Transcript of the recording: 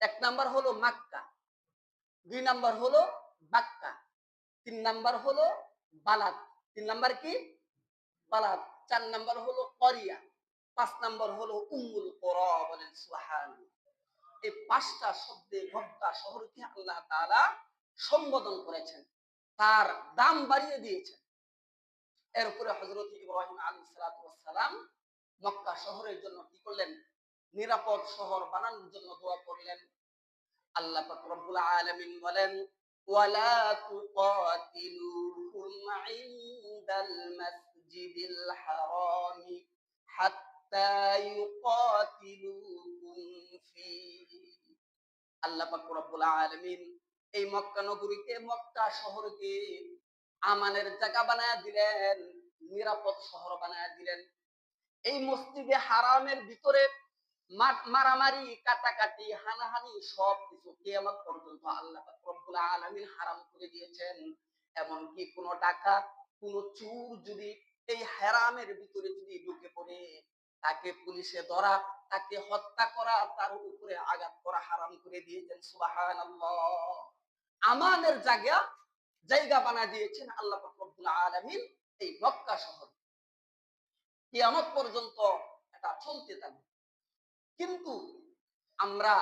এক নাম্বার হলো মাক্কা, দুই নাম্বার হলো বাক্কা, তিন নাম্বার হলো বালাদ, তিন নাম্বার কি? বালাদ, চার নাম্বার হলো করিয়া, পাঁচ নাম্বার হলো উম্মুল কোরা বলেন সুবহান এই পাঁচটা শব্দে মক্কা শহরকে আল্লাহ তাআলা সম্বোধন করেছেন, তার দাম বাড়িয়ে দিয়েছেন। এরপরে হজরত ইব্রাহিম আলী সালাম মক্কা শহরের জন্য কি করলেন? নিরাপদ শহর বানানোর জন্য দোয়া করলেন। আল্লাহ রব্বুল আলামিন বলেন, ওয়ালা তুকাতিলুহুম ইনদাল মাসজিদিল হারামি হাত্তা ইউকাতিলুকুম ফীহি আল্লাহ আলামিন এই মক্কা নগরীকে, মক্কা শহরকে আমানের জায়গা বানায় দিলেন, নিরাপদ শহর বানায় দিলেন। এই মসজিদে হারামের ভিতরে মারামারি, কাটাকাটি, হানাহানি সব কিছু কিয়ামত পর্যন্ত আল্লাহ রব্বুল আলামিন হারাম করে দিয়েছেন। এমনকি কোনো ডাকাত, কোনো চুর যদি এই হারামের ভিতরে যদি ঢুকে পড়ে, তাকে পুলিশে ধরা, তাকে হত্যা করা, তার উপরে আঘাত করা হারাম করে দিয়েছেন। সুবহানাল্লাহ। আমানের জায়গা জায়গা বানা দিয়েছেন আল্লাহ রব্বুল আলামিন এই মক্কা শহর। কিয়ামত পর্যন্ত এটা চলতে থাকবে। কিন্তু আমরা